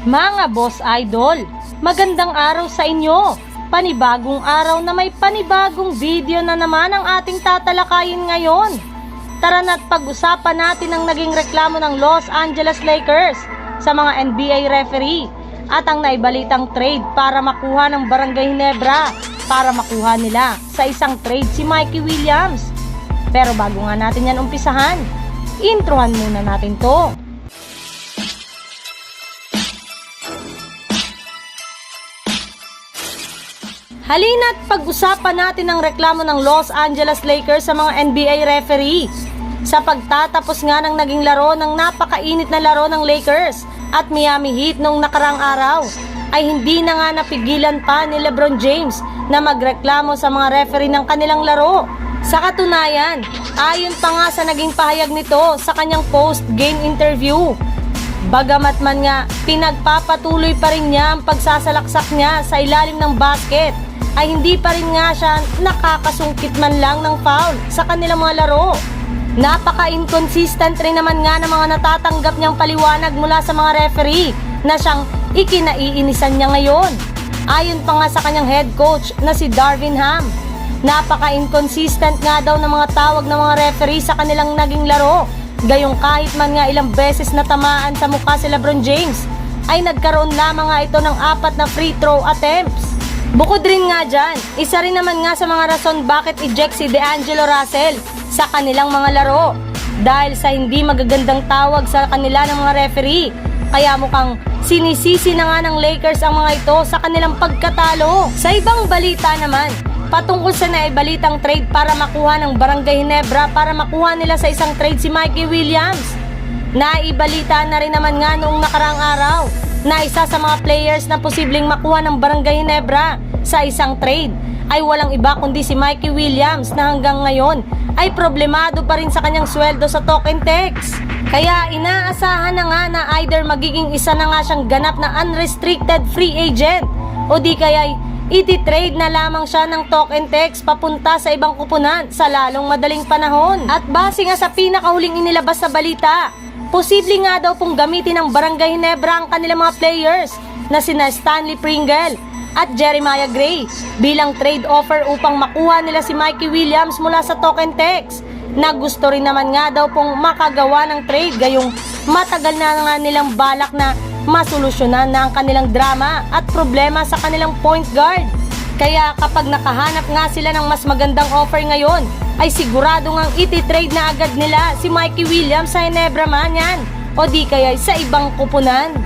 Mga boss idol, magandang araw sa inyo. Panibagong araw na may panibagong video na naman ang ating tatalakayin ngayon. Tara na't pag-usapan natin ang naging reklamo ng Los Angeles Lakers sa mga NBA referee at ang naibalitang trade para makuha ng Barangay Ginebra para makuha nila sa isang trade si Mikey Williams. Pero bago nga natin yan umpisahan, introhan muna natin to. Halina't pag-usapan natin ang reklamo ng Los Angeles Lakers sa mga NBA referee sa pagtatapos nga ng naging laro ng napakainit na laro ng Lakers at Miami Heat noong nakarang araw ay hindi na nga napigilan pa ni LeBron James na magreklamo sa mga referee ng kanilang laro. Sa katunayan, ayon pa nga sa naging pahayag nito sa kanyang post-game interview, Bagamat man nga pinagpapatuloy pa rin niya ang pagsasalaksak niya sa ilalim ng basket, ay hindi pa rin nga siya nakakasungkit man lang ng foul sa kanilang mga laro. Napaka-inconsistent rin naman nga ng mga natatanggap niyang paliwanag mula sa mga referee na siyang ikinaiinisan niya ngayon. Ayon pa nga sa kanyang head coach na si Darvin Ham, napaka-inconsistent nga daw ng mga tawag ng mga referee sa kanilang naging laro. Gayong kahit man nga ilang beses na tamaan sa mukha si Lebron James, ay nagkaroon lamang nga ito ng apat na free throw attempts. Bukod rin nga dyan, isa rin naman nga sa mga rason bakit eject si DeAngelo Russell sa kanilang mga laro. Dahil sa hindi magagandang tawag sa kanila ng mga referee. Kaya mukhang sinisisi na nga ng Lakers ang mga ito sa kanilang pagkatalo. Sa ibang balita naman, patungkol sa naibalitang trade para makuha ng Barangay Ginebra para makuha nila sa isang trade si Mikey Williams. Naibalita na rin naman nga noong nakarang araw na isa sa mga players na posibleng makuha ng Barangay Ginebra sa isang trade ay walang iba kundi si Mikey Williams na hanggang ngayon ay problemado pa rin sa kanyang sweldo sa token text. Kaya inaasahan na nga na either magiging isa na nga siyang ganap na unrestricted free agent o di kaya iti-trade na lamang siya ng token text papunta sa ibang kupunan sa lalong madaling panahon. At base nga sa pinakahuling inilabas sa balita, posible nga daw pong gamitin ng Barangay Ginebra ang kanilang mga players na sina Stanley Pringle at Jeremiah Gray bilang trade offer upang makuha nila si Mikey Williams mula sa token text na gusto rin naman nga daw pong makagawa ng trade gayong matagal na nga nilang balak na masolusyonan na ang kanilang drama at problema sa kanilang point guard. Kaya kapag nakahanap nga sila ng mas magandang offer ngayon, ay sigurado ngang iti-trade na agad nila si Mikey Williams sa Ginebra man yan o di kaya sa ibang kupunan.